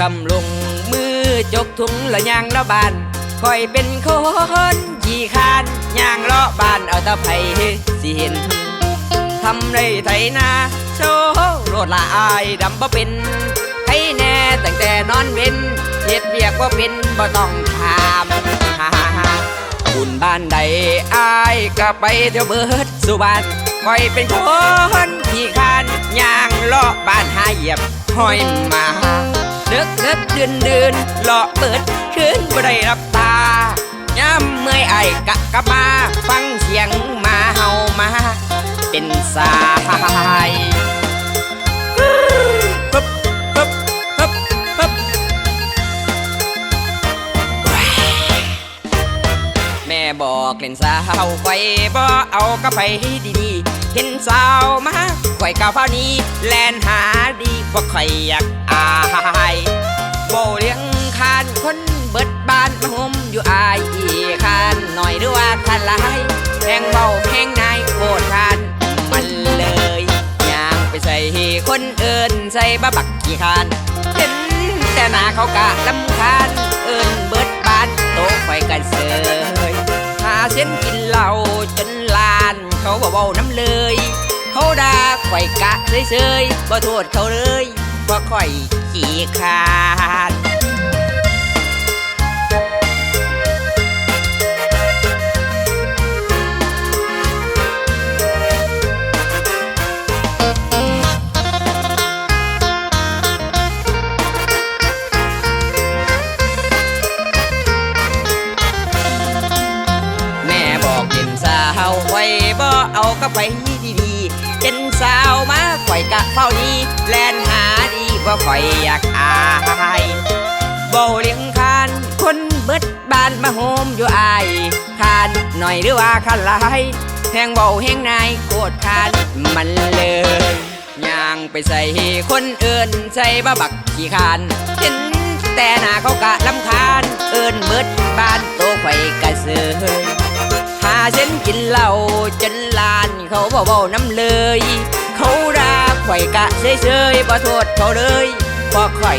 คำลงมือจกถุงละยางละบานคอยเป็นคนขี่คานยางเลาะบานเอาตะไผสิเห็นทำไรไถนาโชว์โลดละอายดำบ่เป็นไถแน่ตั้งแต่นอนเว้นเฮ็ดเวียกว่าเป็นบ่ต้องถามฮ่าฮ่าฮ่าบุญบ้านใดอายก็ไปเที่ยวเบิดสุบานคอยเป็นคนขี้คานยางเลาะบ้านหาเหยียบห้อยมา เดึกเดึกเดือนเดือนเลาะเปิดคืนบ่ได้รับตาย้ำเมื่อยไอกะกะมา ฟังเสียงมาเฮามา เป็นสายปึ๊บปึ๊บปึ๊บปึ๊บแม่บอกเล่นสาวไข่บ่เอากะไปดีๆเห็นสาวมาไข่กาวฟ้านี้ แลนหาดีกว่าไข่อยากอา มาห่มอยู่อายอีคานหน่อยหรือว่าคานลายแพงเบาแพงนายโคตรคานมันเลยย่างไปใส่คนเอินใส่บะบักขี้คานเห็นแต่หนาเขากะลำคาญเอินเบิดบานโตะไฟกันเสยหาเส้นกินเหล้าจนลานเขาบ่เบาน้ำเลยเขาด่าข่อยกะเฉยๆบ่โทษเขาเลยว่าข่อยขี้คาน สาวไว้บ่เอาก็ไปดีๆเป็นสาวมาข่อยกะเฝ้าดีแลนหาดีว่าข่อยอยากอายบ่เลี้ยงคานคนเบิดบ้านมาโฮมอยู่อายคานหน่อยหรือว่าคานหลายแหงเบาแหงนายโคตรคานมันเลยย่างไปใส่คนเอินใส่บ้าบักขี้คานเห็นแต่หน้าเขากะลำคาญเอินเบิดบ้านโตไข่กะเสยหา เส้นกินเหล้าจนลานเขาบ่เบาน้ำเลย เขาด่าข่อยกะเซยๆบ่โทษเขาเลยเพราะข่อย